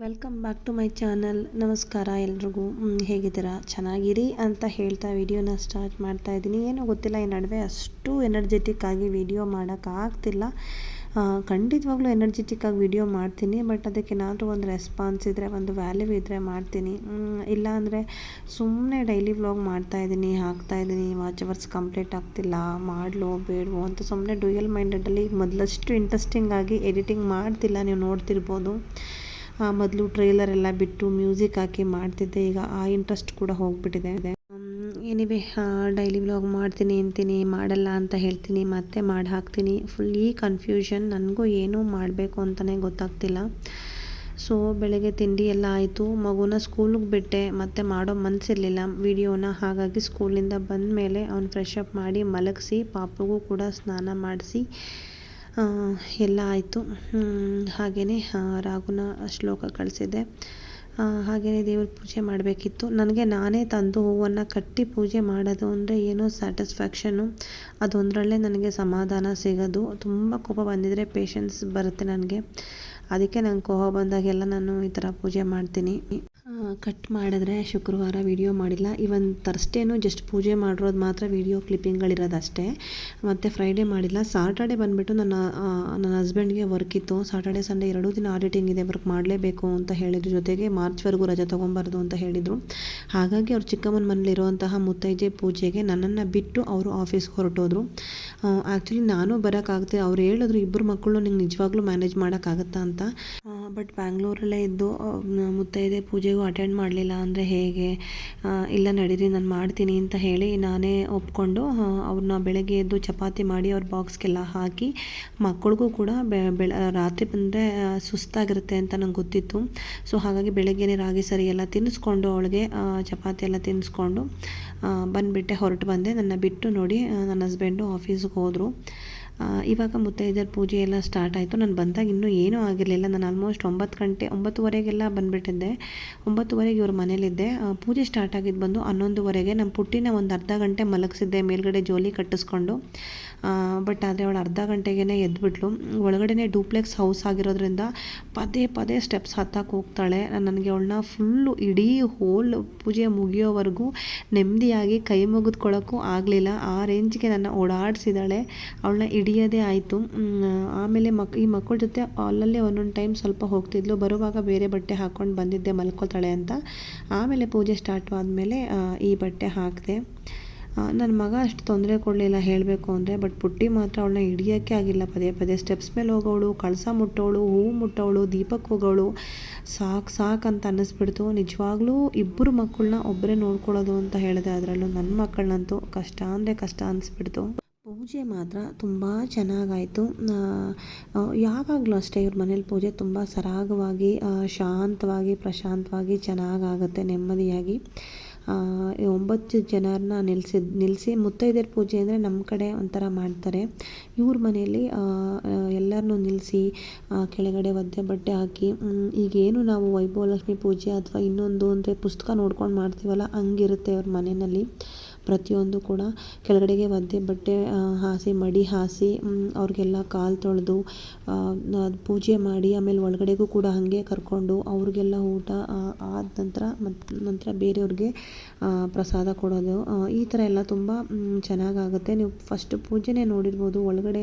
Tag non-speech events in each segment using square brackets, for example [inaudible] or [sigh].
Welcome back to my channel ನಮಸ್ಕಾರ ಎಲ್ರಿಗೂ. ಹೇಗಿದ್ದೀರಾ? ಚೆನ್ನಾಗಿರಿ ಅಂತ ಹೇಳ್ತಾ ವಿಡಿಯೋನ ಸ್ಟಾರ್ಟ್ ಮಾಡ್ತಾ ಇದ್ದೀನಿ. ಏನೂ ಗೊತ್ತಿಲ್ಲ, ಈ ನಡುವೆ ಅಷ್ಟು ಎನರ್ಜೆಟಿಕ್ ಆಗಿ ವಿಡಿಯೋ ಮಾಡೋಕ್ಕಾಗ್ತಿಲ್ಲ ಖಂಡಿತವಾಗ್ಲೂ ಎನರ್ಜೆಟಿಕ್ ಆಗಿ ವಿಡಿಯೋ ಮಾಡ್ತೀನಿ ಬಟ್ ಅದಕ್ಕೆ ಏನಾದರೂ ಒಂದು ರೆಸ್ಪಾನ್ಸ್ ಇದ್ದರೆ ಒಂದು ವ್ಯಾಲ್ಯೂ ಇದ್ದರೆ ಮಾಡ್ತೀನಿ. ಇಲ್ಲ ಅಂದರೆ ಸುಮ್ಮನೆ ಡೈಲಿ ವ್ಲಾಗ್ ಮಾಡ್ತಾ ಇದ್ದೀನಿ, ಹಾಕ್ತಾ ಇದ್ದೀನಿ ವಾಚ್ ಅವರ್ಸ್ ಕಂಪ್ಲೀಟ್ ಆಗ್ತಿಲ್ಲ, ಮಾಡಲೋ, ಬೇಡವೋ ಅಂತ ಸುಮ್ಮನೆ ಡ್ಯೂಯಲ್ ಮೈಂಡೆಡಲ್ಲಿ ಮೊದಲಷ್ಟು ಇಂಟ್ರೆಸ್ಟಿಂಗ್ ಆಗಿ ಎಡಿಟಿಂಗ್ ಮಾಡ್ತಿಲ್ಲ. ನೀವು ನೋಡ್ತಿರ್ಬೋದು. ಮೊದಲು ಟ್ರೈಲರ್ ಎಲ್ಲ ಬಿಟ್ಟು ಮ್ಯೂಸಿಕ್ ಹಾಕಿ ಮಾಡ್ತಿದ್ದೆ. ಈಗ ಆ ಇಂಟ್ರೆಸ್ಟ್ ಕೂಡ ಹೋಗ್ಬಿಟ್ಟಿದೆ. ಏನಿವೆ ಡೈಲಿ ವ್ಲಾಗ್ ಮಾಡ್ತೀನಿ, ಅಂತೀನಿ, ಮಾಡಲ್ಲ ಅಂತ ಹೇಳ್ತೀನಿ. ಮತ್ತೆ ಮಾಡಿ ಹಾಕ್ತೀನಿ. ಫುಲ್ ಈ ಕನ್ಫ್ಯೂಷನ್ ನನಗೂ ಏನೂ ಮಾಡಬೇಕು ಅಂತಲೇ ಗೊತ್ತಾಗ್ತಿಲ್ಲ. ಸೊ ಬೆಳಗ್ಗೆ ತಿಂಡಿ ಎಲ್ಲ ಆಯಿತು. ಮಗುನ ಸ್ಕೂಲಿಗೆ ಬಿಟ್ಟೆ. ಮತ್ತೆ ಮಾಡೋ ಮನಸ್ಸಿರಲಿಲ್ಲ ವಿಡಿಯೋನ ಹಾಗಾಗಿ ಸ್ಕೂಲಿಂದ ಬಂದ ಮೇಲೆ ಅವ್ನು ಫ್ರೆಶ್ ಅಪ್ ಮಾಡಿ ಮಲಗಿಸಿ, ಪಾಪಗೂ ಕೂಡ ಸ್ನಾನ ಮಾಡಿಸಿ ಎಲ್ಲ ಆಯಿತು. ಹಾಗೆಯೇ ರಾಗುನ ಶ್ಲೋಕ ಕಳಿಸಿದ್ದೆ. ಹಾಗೆಯೇ ದೇವ್ರ ಪೂಜೆ ಮಾಡಬೇಕಿತ್ತು. ನನಗೆ ನಾನೇ ತಂದು ಹೂವನ್ನು ಕಟ್ಟಿ ಪೂಜೆ ಮಾಡೋದು ಅಂದರೆ ಏನೋ ಸ್ಯಾಟಿಸ್ಫ್ಯಾಕ್ಷನು ಅದೊಂದರಲ್ಲೇ ನನಗೆ ಸಮಾಧಾನ ಸಿಗೋದು. ತುಂಬ ಕೋಪ ಬಂದಿದ್ದರೆ ಪೇಷನ್ಸ್ ಬರುತ್ತೆ ನನಗೆ. ಅದಕ್ಕೆ ನಂಗೆ ಕೋಪ ಬಂದಾಗೆಲ್ಲ ನಾನು ಈ ಥರ ಪೂಜೆ ಮಾಡ್ತೀನಿ. ಕಟ್ ಮಾಡಿದ್ರೆ ಶುಕ್ರವಾರ ವಿಡಿಯೋ ಮಾಡಿಲ್ಲ. ಇವನ್ ತರ್ಸ್ಡೇನು ಜಸ್ಟ್ ಪೂಜೆ ಮಾಡಿರೋದು ಮಾತ್ರ ವಿಡಿಯೋ ಕ್ಲಿಪ್ಪಿಂಗ್ಗಳಿರೋದಷ್ಟೇ ಮತ್ತು ಫ್ರೈಡೇ ಮಾಡಿಲ್ಲ. ಸಾಟರ್ಡೆ ಬಂದುಬಿಟ್ಟು ನನ್ನ ನನ್ನ ಹಸ್ಬೆಂಡ್ಗೆ ವರ್ಕ್ ಇತ್ತು. ಸಾಟರ್ಡೆ ಸಂಡೇ ಎರಡೂ ದಿನ ಆಡಿಟಿಂಗ್ ಇದೆ. ವರ್ಕ್ ಮಾಡಲೇಬೇಕು ಅಂತ ಹೇಳಿದ್ರು. ಜೊತೆಗೆ ಮಾರ್ಚ್ವರೆಗೂ ರಜೆ ತೊಗೊಬಾರ್ದು ಅಂತ ಹೇಳಿದರು. ಹಾಗಾಗಿ ಅವ್ರು ಚಿಕ್ಕಮ್ಮನ ಮನೇಲಿರುವಂತಹ ಮುತ್ತೈಜೆ ಪೂಜೆಗೆ ನನ್ನನ್ನು ಬಿಟ್ಟು ಅವರು ಆಫೀಸ್ಗೆ ಹೊರಟೋದ್ರು. ಆ್ಯಕ್ಚುಲಿ ನಾನು ಬರೋಕ್ಕಾಗುತ್ತೆ ಅವ್ರು ಹೇಳಿದ್ರು ಇಬ್ಬರು ಮಕ್ಕಳು ನಿಂಗೆ ನಿಜವಾಗ್ಲೂ ಮ್ಯಾನೇಜ್ ಮಾಡೋಕ್ಕಾಗತ್ತಾ ಅಂತ. ಬಟ್ ಬ್ಯಾಂಗ್ಳೂರಲ್ಲೇ ಇದ್ದು ಮುತ್ತೈದೆ ಪೂಜೆಗೂ ಅಟೆಂಡ್ ಮಾಡಲಿಲ್ಲ ಅಂದರೆ ಹೇಗೆ? ಇಲ್ಲ ನಡೀರಿ, ನಾನು ಮಾಡ್ತೀನಿ ಅಂತ ಹೇಳಿ ನಾನೇ ಒಪ್ಕೊಂಡು ಅವ್ರನ್ನ ಬೆಳಗ್ಗೆ ಎದ್ದು ಚಪಾತಿ ಮಾಡಿ ಅವ್ರ ಬಾಕ್ಸ್ಗೆಲ್ಲ ಹಾಕಿ ಮಕ್ಕಳಿಗೂ ಕೂಡ ಬೆಳ, ರಾತ್ರಿ ಬಂದರೆ ಸುಸ್ತಾಗಿರುತ್ತೆ ಅಂತ ನಂಗೆ ಗೊತ್ತಿತ್ತು. ಸೊ ಹಾಗಾಗಿ ಬೆಳಗ್ಗೆನೇ ರಾಗಿ ಸರಿ ಎಲ್ಲ ತಿನ್ನಿಸ್ಕೊಂಡು ಅವಳಿಗೆ ಚಪಾತಿ ಎಲ್ಲ ತಿನ್ನಿಸ್ಕೊಂಡು ಬಂದುಬಿಟ್ಟೆ, ಹೊರಟು ಬಂದೆ. ನನ್ನ ಬಿಟ್ಟು ನೋಡಿ ನನ್ನ ಹಸ್ಬೆಂಡು ಆಫೀಸ್ಗೆ ಹೋದರು. ಇವಾಗ ಮುತ್ತೈದೆಯರ ಪೂಜೆ ಎಲ್ಲ ಸ್ಟಾರ್ಟ್ ಆಯಿತು. ನಾನು ಬಂದಾಗ ಇನ್ನೂ ಏನೂ ಆಗಿರಲಿಲ್ಲ. ನಾನು ಆಲ್ಮೋಸ್ಟ್ ಒಂಬತ್ತು ಗಂಟೆ, ಒಂಬತ್ತುವರೆಗೆಲ್ಲ ಬಂದುಬಿಟ್ಟಿದ್ದೆ. ಒಂಬತ್ತುವರೆಗೆ ಇವ್ರ ಮನೇಲಿದ್ದೆ. ಪೂಜೆ ಸ್ಟಾರ್ಟ್ ಆಗಿದ್ದು ಬಂದು ಹನ್ನೊಂದುವರೆಗೆ ನಮ್ಮ ಪುಟ್ಟಿನ ಒಂದು ಅರ್ಧ ಗಂಟೆ ಮಲಗಿಸಿದ್ದೆ, ಮೇಲ್ಗಡೆ ಜೋಲಿ ಕಟ್ಟಿಸ್ಕೊಂಡು. ಬಟ್ ಆದರೆ ಅವಳು ಅರ್ಧ ಗಂಟೆಗೇ ಎದ್ಬಿಟ್ಲು. ಒಳಗಡೆ ಡೂಪ್ಲೆಕ್ಸ್ ಹೌಸ್ ಆಗಿರೋದ್ರಿಂದ ಪದೇ ಪದೇ ಸ್ಟೆಪ್ಸ್ ಹತ್ತಕ್ಕೆ ಹೋಗ್ತಾಳೆ. ನನಗೆ ಅವಳನ್ನ ಫುಲ್ಲು ಇಡೀ ಹೋಲ್ ಪೂಜೆ ಮುಗಿಯೋವರೆಗೂ ನೆಮ್ಮದಿಯಾಗಿ ಕೈ ಮುಗಿದ್ಕೊಳ್ಳೋಕ್ಕೂ ಆಗಲಿಲ್ಲ. ಆ ರೇಂಜ್ಗೆ ನನ್ನ ಓಡಾಡಿಸಿದಾಳೆ. ಅವಳನ್ನ ಹಿಡಿಯೋದೇ ಆಯಿತು. ಆಮೇಲೆ ಮಕ್, ಈ ಮಕ್ಕಳ ಜೊತೆ ಅಲ್ಲಲ್ಲೇ ಒಂದೊಂದು ಟೈಮ್ ಸ್ವಲ್ಪ ಹೋಗ್ತಿದ್ಲು. ಬರುವಾಗ ಬೇರೆ ಬಟ್ಟೆ ಹಾಕ್ಕೊಂಡು ಬಂದಿದ್ದೆ ಮಲ್ಕೊಳ್ತಾಳೆ ಅಂತ. ಆಮೇಲೆ ಪೂಜೆ ಸ್ಟಾರ್ಟ್ ಆದಮೇಲೆ ಈ ಬಟ್ಟೆ ಹಾಕಿದೆ. ನನ್ನ ಮಗ ಅಷ್ಟು ತೊಂದರೆ ಕೊಡಲಿಲ್ಲ ಹೇಳಬೇಕು ಅಂದರೆ ಬಟ್ ಪುಟ್ಟಿ ಮಾತ್ರ ಅವಳನ್ನ ಹಿಡಿಯೋಕ್ಕೆ ಆಗಿಲ್ಲ. ಪದೇ ಪದೇ ಸ್ಟೆಪ್ಸ್ ಮೇಲೆ ಹೋಗೋಳು, ಕಳಸ ಮುಟ್ಟೋಳು ಹೂವು ಮುಟ್ಟೋಳು ದೀಪಕ್ಕೆ ಹೋಗೋಳು. ಸಾಕು ಸಾಕು ಅಂತ ಅನ್ನಿಸ್ಬಿಡ್ತು. ನಿಜವಾಗ್ಲೂ ಇಬ್ಬರು ಮಕ್ಕಳನ್ನ ಒಬ್ಬರೇ ನೋಡ್ಕೊಳ್ಳೋದು ಅಂತ ಹೇಳಿದೆ. ಅದರಲ್ಲೂ ನನ್ನ ಮಕ್ಕಳನ್ನಂತೂ ಕಷ್ಟ ಅಂದರೆ ಕಷ್ಟ ಅನಿಸ್ಬಿಡ್ತು. ಪೂಜೆ ಮಾತ್ರ ತುಂಬ ಚೆನ್ನಾಗಾಯಿತು. ಯಾವಾಗಲೂ ಅಷ್ಟೇ ಇವ್ರ ಮನೇಲಿ ಪೂಜೆ ತುಂಬ ಸರಾಗವಾಗಿ ಶಾಂತವಾಗಿ, ಪ್ರಶಾಂತವಾಗಿ ಚೆನ್ನಾಗಾಗುತ್ತೆ, ನೆಮ್ಮದಿಯಾಗಿ. ಒಂಬತ್ತು ಜನರನ್ನ ನಿಲ್ಲಿಸಿ ನಿಲ್ಲಿಸಿ ಮುತ್ತೈದೆಯರ ಪೂಜೆ ಅಂದರೆ ನಮ್ಮ ಕಡೆ ಒಂಥರ ಮಾಡ್ತಾರೆ. ಇವ್ರ ಮನೆಯಲ್ಲಿ ಎಲ್ಲರನ್ನೂ ನಿಲ್ಲಿಸಿ ಕೆಳಗಡೆ ಒದ್ದೆ ಬಟ್ಟೆ ಹಾಕಿ ಈಗೇನು ನಾವು ವೈಭವಲಕ್ಷ್ಮಿ ಪೂಜೆ ಅಥವಾ ಇನ್ನೊಂದು ಅಂದರೆ ಪುಸ್ತಕ ನೋಡ್ಕೊಂಡು ಮಾಡ್ತೀವಲ್ಲ, ಹಂಗಿರುತ್ತೆ ಅವ್ರ ಮನೆಯಲ್ಲಿ. ಪ್ರತಿಯೊಂದು ಕೂಡ ಕೆಳಗಡೆಗೆ ಒದ್ದೆ ಬಟ್ಟೆ ಹಾಸಿ, ಮಡಿ ಹಾಸಿ ಅವ್ರಿಗೆಲ್ಲ ಕಾಲು ತೊಳೆದು ಪೂಜೆ ಮಾಡಿ, ಆಮೇಲೆ ಒಳಗಡೆಗೂ ಕೂಡ ಹಾಗೆ ಕರ್ಕೊಂಡು ಅವ್ರಿಗೆಲ್ಲ ಊಟ ಆದ ನಂತರ ಮತ್ತು ನಂತರ ಬೇರೆಯವ್ರಿಗೆ ಪ್ರಸಾದ ಕೊಡೋದು. ಈ ಥರ ಎಲ್ಲ ತುಂಬ ಚೆನ್ನಾಗಾಗುತ್ತೆ. ನೀವು ಫಸ್ಟ್ ಪೂಜೆನೇ ನೋಡಿರ್ಬೋದು, ಒಳಗಡೆ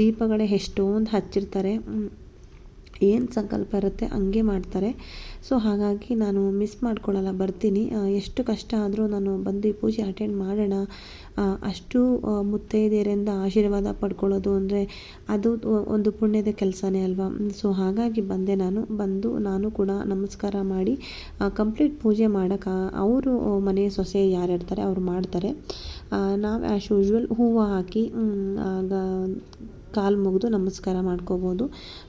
ದೀಪಗಳೇ ಎಷ್ಟೊಂದು ಹಚ್ಚಿರ್ತಾರೆ. ಏನು ಸಂಕಲ್ಪ ಇರುತ್ತೆ ಹಂಗೆ ಮಾಡ್ತಾರೆ. ಸೊ ಹಾಗಾಗಿ ನಾನು ಮಿಸ್ ಮಾಡ್ಕೊಳ್ಳಲ್ಲ, ಬರ್ತೀನಿ. ಎಷ್ಟು ಕಷ್ಟ ಆದರೂ ನಾನು ಬಂದು ಪೂಜೆ ಅಟೆಂಡ್ ಮಾಡೋಣ. ಅಷ್ಟು ಮುತ್ತೈದೆಯರಿಂದ ಆಶೀರ್ವಾದ ಪಡ್ಕೊಳ್ಳೋದು ಅಂದರೆ ಅದು ಒಂದು ಪುಣ್ಯದ ಕೆಲಸನೇ ಅಲ್ವಾ? ಸೊ ಹಾಗಾಗಿ ಬಂದೆ ನಾನು. ಬಂದು ನಾನು ಕೂಡ ನಮಸ್ಕಾರ ಮಾಡಿ ಕಂಪ್ಲೀಟ್ ಪೂಜೆ ಮಾಡೋಕ್ಕೆ ಅವರು ಮನೆ ಸೊಸೆ ಯಾರು ಇರ್ತಾರೆ ಅವ್ರು ಮಾಡ್ತಾರೆ. ನಾವು ಆ್ಯಸ್ ಯೂಶ್ವಲ್ ಹೂವು ಹಾಕಿ ಕಾಲು ಮುಗಿದು ನಮಸ್ಕಾರ ಮಾಡ್ಕೋಬೋದು.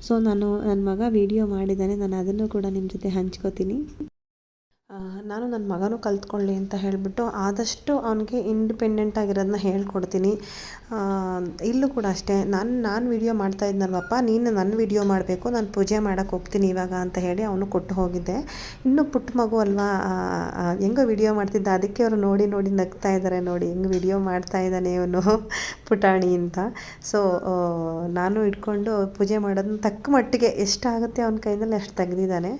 ಸೊ ನಾನು ನನ್ನ ಮಗ ವಿಡಿಯೋ ಮಾಡಿದ್ದಾನೆ. ನಾನು ಅದನ್ನು ಕೂಡ ನಿಮ್ಮ ಜೊತೆ ಹಂಚ್ಕೋತೀನಿ. ನಾನು ನನ್ನ ಮಗನೂ ಕಲಿತ್ಕೊಳ್ಳಿ ಅಂತ ಹೇಳಿಬಿಟ್ಟು ಆದಷ್ಟು ಅವನಿಗೆ ಇಂಡಿಪೆಂಡೆಂಟ್ ಆಗಿರೋದನ್ನ ಹೇಳ್ಕೊಡ್ತೀನಿ. ಇಲ್ಲೂ ಕೂಡ ಅಷ್ಟೇ, ನಾನು ನಾನು ವಿಡಿಯೋ ಮಾಡ್ತಾ ಇದ್ನಲ್ವಪ್ಪ, ನೀನು ನನ್ನ ವಿಡಿಯೋ ಮಾಡಬೇಕು, ನಾನು ಪೂಜೆ ಮಾಡೋಕ್ಕೆ ಹೋಗ್ತೀನಿ ಇವಾಗ ಅಂತ ಹೇಳಿ ಅವನು ಕೊಟ್ಟು ಹೋಗಿದ್ದೆ. ಇನ್ನೂ ಪುಟ್ಟ ಮಗು ಅಲ್ವಾ ಹೆಂಗೋ ವಿಡಿಯೋ ಮಾಡ್ತಿದ್ದ, ಅದಕ್ಕೆ ಅವರು ನೋಡಿ ನೋಡಿ ನಗ್ತಾ ಇದ್ದಾರೆ ನೋಡಿ, ಹೆಂಗೆ ವಿಡಿಯೋ ಮಾಡ್ತಾ ಇದ್ದಾನೆ ಇವನು [laughs] ಪುಟಾಣಿ ಅಂತ. ಸೊ ನಾನು ಇಟ್ಕೊಂಡು ಪೂಜೆ ಮಾಡೋದನ್ನ ತಕ್ಕ ಮಟ್ಟಿಗೆ ಎಷ್ಟಾಗುತ್ತೆ ಅವನ ಕೈಯಲ್ಲಿ ಅಷ್ಟು ತೆಗ್ದಿದ್ದಾನೆ.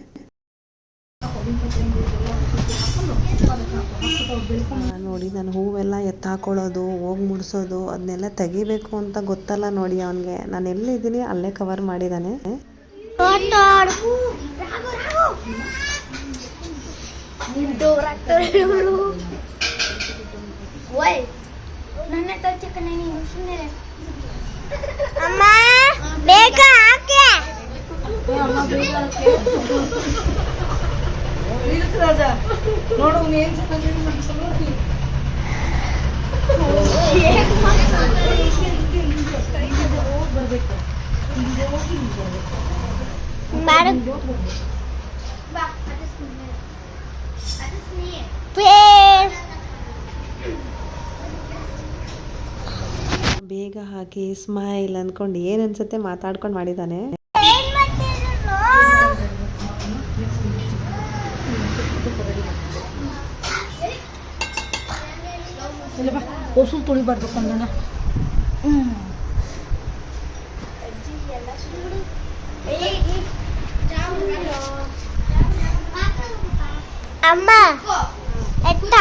ನೋಡಿ ನಾನು ಹೂವೆಲ್ಲ ಎತ್ತಾಕೊಳ್ಳೋದು ಹೋಗಿ ಮುಡಿಸೋದು ಅದನ್ನೆಲ್ಲ ತೆಗಿಬೇಕು ಅಂತ ಗೊತ್ತಲ್ಲ ನೋಡಿ ಅವನಿಗೆ. ನಾನು ಎಲ್ಲಿದ್ದೀನಿ ಅಲ್ಲೇ ಕವರ್ ಮಾಡಿದ್ದಾನೆ ಅಮ್ಮ ಬೇಗ ಹಾಕೆ ಬೇಗ ಬೇಗ ಹಾಕಿ ಸ್ಮೈಲ್ ಅಂದ್ಕೊಂಡು ಏನು ಅನ್ಸುತ್ತೆ ಮಾತಾಡ್ಕೊಂಡು ಮಾಡಿದ್ದಾನೆ ಏನ್ ಮಾಡ್ತಿದ್ರು ತುಳಿಬಾರ್ದು ಕನ್ನಡ ಅಮ್ಮ ಎತ್ತ?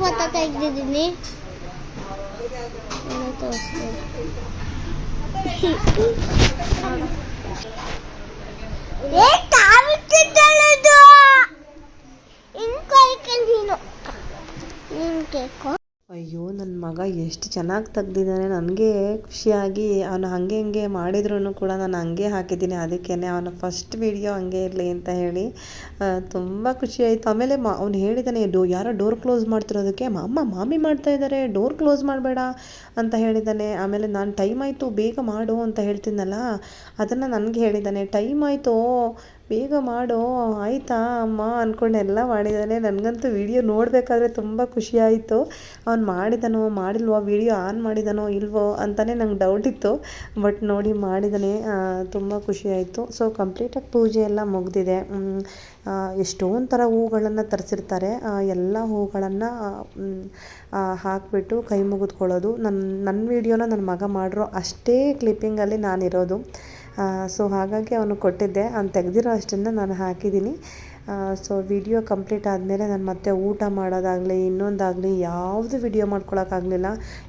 パ叩いててね。あなたはすごい。え、食べてたらどう？インカイカ。インケコ ಅಯ್ಯೋ ನನ್ನ ಮಗ ಎಷ್ಟು ಚೆನ್ನಾಗಿ ತೆಗ್ದಿದ್ದಾನೆ ನನಗೆ ಖುಷಿಯಾಗಿ ಅವನು ಹಾಗೆ ಹಿಂಗೆ ಮಾಡಿದ್ರೂ ಕೂಡ ನಾನು ಹಂಗೆ ಹಾಕಿದ್ದೀನಿ. ಅದಕ್ಕೇ ಅವನ ಫಸ್ಟ್ ವಿಡಿಯೋ ಹಂಗೆ ಇರಲಿ ಅಂತ ಹೇಳಿ ತುಂಬ ಖುಷಿ ಆಯಿತು. ಆಮೇಲೆ ಮಾ, ಅವ್ನು ಹೇಳಿದ್ದಾನೆ ಡೋ, ಯಾರೋ ಡೋರ್ ಕ್ಲೋಸ್ ಮಾಡ್ತಿರೋದಕ್ಕೆ ಅಮ್ಮ ಮಾಮಿ ಮಾಡ್ತಾ ಇದ್ದಾರೆ ಡೋರ್ ಕ್ಲೋಸ್ ಮಾಡಬೇಡ ಅಂತ ಹೇಳಿದ್ದಾನೆ ಆಮೇಲೆ ನಾನು ಟೈಮ್ ಆಯಿತು, ಬೇಗ ಮಾಡು ಅಂತ ಹೇಳ್ತೀನಲ್ಲ, ಅದನ್ನು ನನಗೆ ಹೇಳಿದ್ದಾನೆ ಟೈಮ್ ಆಯಿತು ಬೇಗ ಮಾಡು, ಆಯಿತಾ ಅಮ್ಮ ಅಂದ್ಕೊಂಡು ಎಲ್ಲ ಮಾಡಿದ್ದಾನೆ ನನಗಂತೂ ವಿಡಿಯೋ ನೋಡಬೇಕಾದ್ರೆ ತುಂಬ ಖುಷಿ ಆಯಿತು. ಅವ್ನು ಮಾಡಿದನೋ, ಮಾಡಿಲ್ವೋ, ವಿಡಿಯೋ ಆನ್ ಮಾಡಿದನೋ, ಇಲ್ವೋ ಅಂತಲೇ ನಂಗೆ ಡೌಟ್ ಇತ್ತು. ಬಟ್ ನೋಡಿ ಮಾಡಿದ್ದಾನೆ ತುಂಬ ಖುಷಿ ಆಯಿತು. ಸೊ ಕಂಪ್ಲೀಟಾಗಿ ಪೂಜೆ ಎಲ್ಲ ಮುಗಿದಿದೆ. ಎಷ್ಟೊಂದು ಥರ ಹೂಗಳನ್ನು ತರಿಸಿರ್ತಾರೆ. ಎಲ್ಲ ಹೂಗಳನ್ನು ಹಾಕಿಬಿಟ್ಟು ಕೈ ಮುಗಿದ್ಕೊಳ್ಳೋದು. ನನ್ನ ನನ್ನ ವಿಡಿಯೋನ ನನ್ನ ಮಗ ಮಾಡಿರೋ ಅಷ್ಟೇ ಕ್ಲಿಪ್ಪಿಂಗಲ್ಲಿ ನಾನಿರೋದು. ಸೊ ಹಾಗಾಗಿ ಅವನು ಕೊಟ್ಟಿದ್ದೆ. ಅವ್ನು ತೆಗೆದಿರೋ ಅಷ್ಟನ್ನು ನಾನು ಹಾಕಿದ್ದೀನಿ. ಸೊ ವಿಡಿಯೋ ಕಂಪ್ಲೀಟ್ ಆದಮೇಲೆ ನಾನು ಮತ್ತೆ ಊಟ ಮಾಡೋದಾಗಲಿ, ಇನ್ನೊಂದಾಗಲಿ ಯಾವುದು ವಿಡಿಯೋ ಮಾಡ್ಕೊಳಕ್ಕಾಗಲಿಲ್ಲ.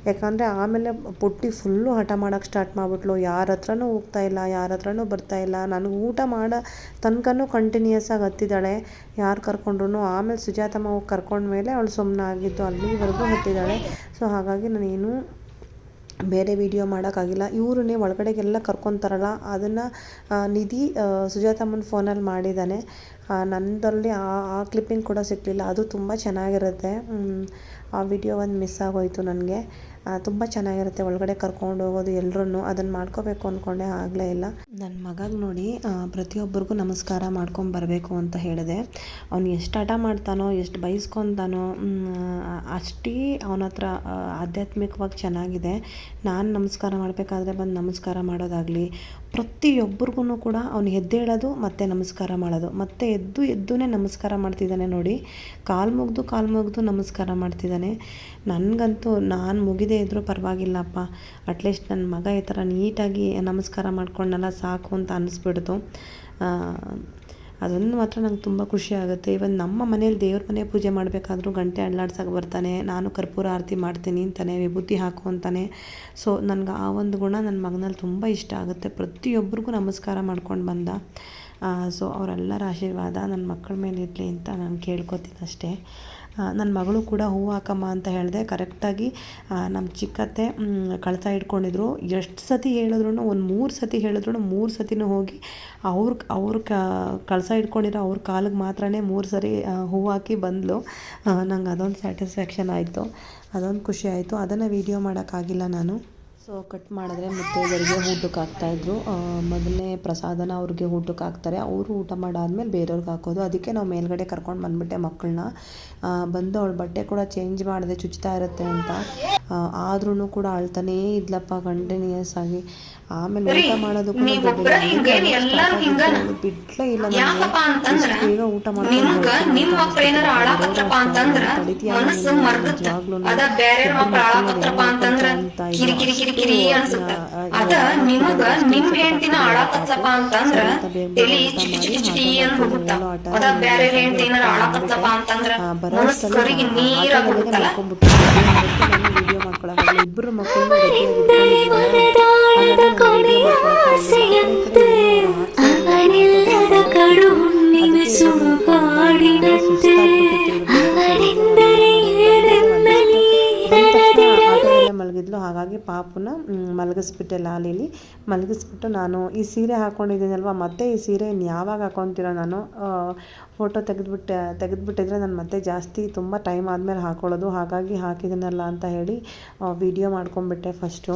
ಯಾಕಂದರೆ ಆಮೇಲೆ ಪುಟ್ಟಿ ಫುಲ್ಲು ಹಠ ಮಾಡೋಕ್ಕೆ ಸ್ಟಾರ್ಟ್ ಮಾಡಿಬಿಟ್ಲು. ಯಾರ ಹತ್ರನೂ ಹೋಗ್ತಾ ಇಲ್ಲ, ಯಾರ ಹತ್ರನೂ ಬರ್ತಾ ಇಲ್ಲ. ನನಗೆ ಊಟ ಮಾಡೋ ತನಕನೂ ಕಂಟಿನ್ಯೂಸ್ ಆಗಿ ಹತ್ತಿದ್ದಾಳೆ. ಯಾರು ಕರ್ಕೊಂಡ್ರು ಆಮೇಲೆ ಸುಜಾತಮ್ಮ ಹೋಗಿ ಕರ್ಕೊಂಡ್ಮೇಲೆ ಅವಳು ಸುಮ್ಮನೆ ಆಗಿದ್ದು ಅಲ್ಲಿವರೆಗೂ ಹತ್ತಿದ್ದಾಳೆ. ಸೊ ಹಾಗಾಗಿ ನಾನೇನು ಬೇರೆ ವಿಡಿಯೋ ಮಾಡೋಕ್ಕಾಗಿಲ್ಲ. ಇವ್ರನ್ನೇ ಒಳಗಡೆಗೆಲ್ಲ ಕರ್ಕೊತಾರಲ್ಲ ಅದನ್ನು ನಿಧಿ ಸುಜಾತಮ್ಮನ ಫೋನಲ್ಲಿ ಮಾಡಿದ್ದಾನೆ ನನ್ನದಲ್ಲಿ ಆ ಆ ಕ್ಲಿಪ್ಪಿಂಗ್ ಕೂಡ ಸಿಕ್ಕಲಿಲ್ಲ ಅದು ತುಂಬ ಚೆನ್ನಾಗಿರುತ್ತೆ. ಆ ವಿಡಿಯೋ ಒಂದು ಮಿಸ್ ಆಗೋಯಿತು ನನಗೆ. ತುಂಬ ಚೆನ್ನಾಗಿರುತ್ತೆ. ಒಳಗಡೆ ಕರ್ಕೊಂಡು ಹೋಗೋದು ಎಲ್ರನ್ನೂ. ಅದನ್ನು ಮಾಡ್ಕೋಬೇಕು ಅಂದ್ಕೊಂಡೆ ಆಗಲೇ ಇಲ್ಲ. ನನ್ನ ಮಗಗೆ ನೋಡಿ ಪ್ರತಿಯೊಬ್ಬರಿಗೂ ನಮಸ್ಕಾರ ಮಾಡ್ಕೊಂಡು ಬರಬೇಕು ಅಂತ ಹೇಳಿದೆ. ಅವ್ನು ಎಷ್ಟು ಹಠ ಮಾಡ್ತಾನೋ, ಎಷ್ಟು ಬೈಸ್ಕೊತಾನೋ ಅಷ್ಟೇ ಅವನ ಹತ್ರ ಆಧ್ಯಾತ್ಮಿಕವಾಗಿ ಚೆನ್ನಾಗಿದೆ. ನಾನು ನಮಸ್ಕಾರ ಮಾಡಬೇಕಾದ್ರೆ ಬಂದು ನಮಸ್ಕಾರ ಮಾಡೋದಾಗಲಿ ಪ್ರತಿಯೊಬ್ಬರಿಗೂ ಕೂಡ ಅವನು ಎದ್ದೇಳೋದು ಮತ್ತು ನಮಸ್ಕಾರ ಮಾಡೋದು. ಮತ್ತೆ ಎದ್ದು ಎದ್ದುನೇ ನಮಸ್ಕಾರ ಮಾಡ್ತಿದ್ದಾನೆ ನೋಡಿ. ಕಾಲು ಮುಗಿದು ಕಾಲು ಮುಗಿದು ನಮಸ್ಕಾರ ಮಾಡ್ತಿದ್ದಾನೆ. ನನಗಂತೂ ನಾನು ಮುಗಿದೇ ಇದ್ದರೂ ಪರವಾಗಿಲ್ಲಪ್ಪ. ಅಟ್ಲೀಸ್ಟ್ ನನ್ನ ಮಗ ಈ ಥರ ನೀಟಾಗಿ ನಮಸ್ಕಾರ ಮಾಡ್ಕೊಂಡಲ್ಲ ಸಾಕು ಅಂತ ಅನ್ನಿಸ್ಬಿಡ್ತು ಅದೊಂದು ಮಾತ್ರ ನಂಗೆ ತುಂಬ ಖುಷಿ ಆಗುತ್ತೆ. ಇವನ್ ನಮ್ಮ ಮನೇಲಿ ದೇವ್ರ ಮನೆ ಪೂಜೆ ಮಾಡಬೇಕಾದ್ರೂ ಗಂಟೆ ಅಳ್ಳಾಡ್ಸಕ್ಕೆ ಬರ್ತಾನೆ. ನಾನು ಕರ್ಪೂರ ಆರತಿ ಮಾಡ್ತೀನಿ ಅಂತಾನೆ, ವಿಭೂತಿ ಹಾಕು ಅಂತಾನೆ. ಸೊ ನನಗೆ ಆ ಒಂದು ಗುಣ ನನ್ನ ಮಗನಲ್ಲಿ ತುಂಬ ಇಷ್ಟ ಆಗುತ್ತೆ. ಪ್ರತಿಯೊಬ್ಬರಿಗೂ ನಮಸ್ಕಾರ ಮಾಡ್ಕೊಂಡು ಬಂದ. ಸೊ ಅವರೆಲ್ಲರ ಆಶೀರ್ವಾದ ನನ್ನ ಮಕ್ಕಳ ಮೇಲೆ ಇರಲಿ ಅಂತ ನಾನು ಕೇಳ್ಕೊತೀನಿ ಅಷ್ಟೇ ನನ್ನ ಮಗಳು ಕೂಡ ಹೂವು ಹಾಕಮ್ಮ ಅಂತ ಹೇಳಿದೆ. ಕರೆಕ್ಟಾಗಿ ನಮ್ಮ ಚಿಕ್ಕತ್ತೆ ಕಳಸ ಇಟ್ಕೊಂಡಿದ್ರು ಎಷ್ಟು ಸತಿ ಹೇಳಿದ್ರು ಒಂದು ಮೂರು ಸತಿ ಹೇಳಿದ್ರು ಮೂರು ಸತಿನೂ ಹೋಗಿ ಅವ್ರ ಅವ್ರ ಕಳಸ ಇಟ್ಕೊಂಡಿರೋ ಅವ್ರ ಕಾಲಿಗೆ ಮಾತ್ರನೇ ಮೂರು ಸರಿ ಹೂ ಹಾಕಿ ಬಂದಳು ನಂಗೆ ಅದೊಂದು ಸ್ಯಾಟಿಸ್ಫ್ಯಾಕ್ಷನ್ ಆಯಿತು. ಅದೊಂದು ಖುಷಿ ಆಯಿತು. ಅದನ್ನು ವೀಡಿಯೋ ಮಾಡೋಕ್ಕಾಗಿಲ್ಲ ನಾನು. ಸೊ ಕಟ್ ಮಾಡಿದ್ರೆ ಮುತ್ತೈದೆಯರಿಗೆ ಊಟಕ್ಕೆ ಹಾಕ್ತಾಯಿದ್ರು ಮೊದಲನೇ ಪ್ರಸಾದನ ಅವ್ರಿಗೆ ಊಟಕ್ಕೆ ಹಾಕ್ತಾರೆ. ಅವರು ಊಟ ಮಾಡಾದ್ಮೇಲೆ ಬೇರೆಯವ್ರಿಗೆ ಹಾಕೋದು. ಅದಕ್ಕೆ ನಾವು ಮೇಲ್ಗಡೆ ಕರ್ಕೊಂಡು ಬಂದ್ಬಿಟ್ಟೆ ಮಕ್ಕಳನ್ನ. ಬಂದು ಅವಳ ಬಟ್ಟೆ ಕೂಡ ಚೇಂಜ್ ಮಾಡಿದೆ ಚುಚ್ತಾ ಇರುತ್ತೆ ಅಂತ. ಆದ್ರೂ ಕೂಡ ಅಳ್ತಾನೇ ಇದ್ಲಪ್ಪ ಕಂಟಿನ್ಯೂಯಸ್ ಆಗಿ ಆಮೇಲೆ ಊಟ ಮಾಡೋದು ಕೂಡ? ಬಿಡ್ಲೇ ಇಲ್ಲ ಯಾಕಪ್ಪ ಅಂತಂದ್ರ ಎಷ್ಟು ಬೇಗ ಊಟ ಮಾಡ್ಕೊಂಡು ಅದ ಇಬ್ರು ನಿಮಗ ನಿಮ್ ಹೆಂಡತಿನ ಆಳಾಕತ್ತಪ್ಪ ಅಂತಂದ್ರ ತಲಿ ಚಿಟಿ ಚಿಟಿ ಚಿಟಿ ಅಂತ ಹೋಗುತ್ತ. ಅದ ಬ್ಯಾರೆ ಹೆಂಡತಿ ಏನಾರ ಆಳಾಕತ್ತಪ್ಪ ಅಂತಂದ್ರ ಮನಸ್ಕರಿಗೆ ನೀರ ಹೋಗುತ್ತಲ್ಲ ವಿಡಿಯೋ ಮಾಡ್ಕೊಳಕ್ಕಾಗಲ್ಲ ಇಬ್ಬರು ಮಕ್ಕಳನ್ನ ಹಾಗಾಗಿ ಪಾಪುನ ಮಲಗಿಸ್ಬಿಟ್ಟೆ ಲಾಲಿಲಿ. ಮಲಗಿಸ್ಬಿಟ್ಟು ನಾನು ಈ ಸೀರೆ ಹಾಕ್ಕೊಂಡಿದ್ದೀನಲ್ವ ಮತ್ತೆ ಈ ಸೀರೆ ಇನ್ನು ಯಾವಾಗ ಹಾಕ್ಕೊತೀರೋ ನಾನು ಫೋಟೋ ತೆಗೆದುಬಿಟ್ಟೆ, ತೆಗೆದುಬಿಟ್ಟಿದ್ರೆ ನಾನು ಮತ್ತೆ ಜಾಸ್ತಿ ತುಂಬ ಟೈಮ್ ಆದಮೇಲೆ ಹಾಕ್ಕೊಳ್ಳೋದು ಹಾಗಾಗಿ ಹಾಕಿದ್ದೀನಲ್ಲ ಅಂತ ಹೇಳಿ ವಿಡಿಯೋ ಮಾಡ್ಕೊಂಬಿಟ್ಟೆ ಫಸ್ಟು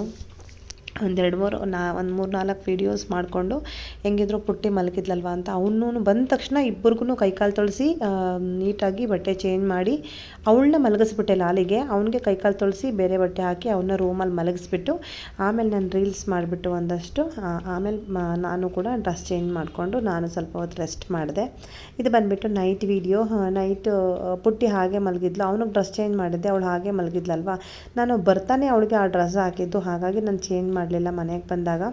ಒಂದೆರಡು ಮೂರು, ನಾ ಒಂದು ಮೂರು ನಾಲ್ಕು ವೀಡಿಯೋಸ್ ಮಾಡಿಕೊಂಡು ಹೆಂಗಿದ್ರು ಪುಟ್ಟಿ ಮಲಗಿದ್ಲಲ್ವ ಅಂತ ಅವನು ಬಂದ ತಕ್ಷಣ ಇಬ್ಬರಿಗೂ ಕೈಕಾಲು ತೊಳೆಸಿ ನೀಟಾಗಿ ಬಟ್ಟೆ ಚೇಂಜ್ ಮಾಡಿ ಅವಳನ್ನ ಮಲಗಿಸ್ಬಿಟ್ಟೆ ಲಾಲಿಗೆ. ಅವನಿಗೆ ಕೈಕಾಲು ತೊಳೆಸಿ ಬೇರೆ ಬಟ್ಟೆ ಹಾಕಿ ಅವನ್ನ ರೂಮಲ್ಲಿ ಮಲಗಿಸ್ಬಿಟ್ಟು ಆಮೇಲೆ ನಾನು ರೀಲ್ಸ್ ಮಾಡಿಬಿಟ್ಟು ಒಂದಷ್ಟು ಆಮೇಲೆ ನಾನು ಕೂಡ ಡ್ರೆಸ್ ಚೇಂಜ್ ಮಾಡಿಕೊಂಡು ನಾನು ಸ್ವಲ್ಪ ಹೊತ್ತು ರೆಸ್ಟ್ ಮಾಡಿದೆ. ಇದು ಬಂದುಬಿಟ್ಟು ನೈಟ್ ವೀಡಿಯೋ ನೈಟ್ ಪುಟ್ಟಿ ಹಾಗೆ ಮಲಗಿದ್ಲು. ಅವನಿಗೆ ಡ್ರೆಸ್ ಚೇಂಜ್ ಮಾಡಿದ್ದೆ, ಅವಳು ಹಾಗೆ ಮಲಗಿದ್ಲಲ್ವ. ನಾನು ಬರ್ತಾನೆ ಅವಳಿಗೆ ಆ ಡ್ರೆಸ್ ಹಾಕಿದ್ದು, ಹಾಗಾಗಿ ನಾನು ಚೇಂಜ್ ಮಾಡಲಿಲ್ಲ ಮನೆಗೆ ಬಂದಾಗ.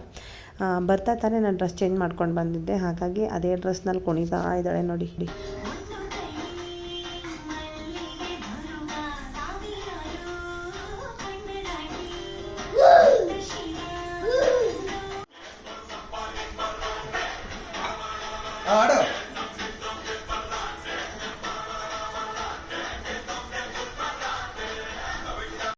ಬರ್ತಾ ತಾನೇ ನಾನು ಡ್ರೆಸ್ ಚೇಂಜ್ ಮಾಡ್ಕೊಂಡು ಬಂದಿದ್ದೆ. ಹಾಗಾಗಿ ಅದೇ ಡ್ರೆಸ್ನಲ್ಲಿ ಕುಣಿತಾ ಇದ್ದಾಳೆ ನೋಡಿ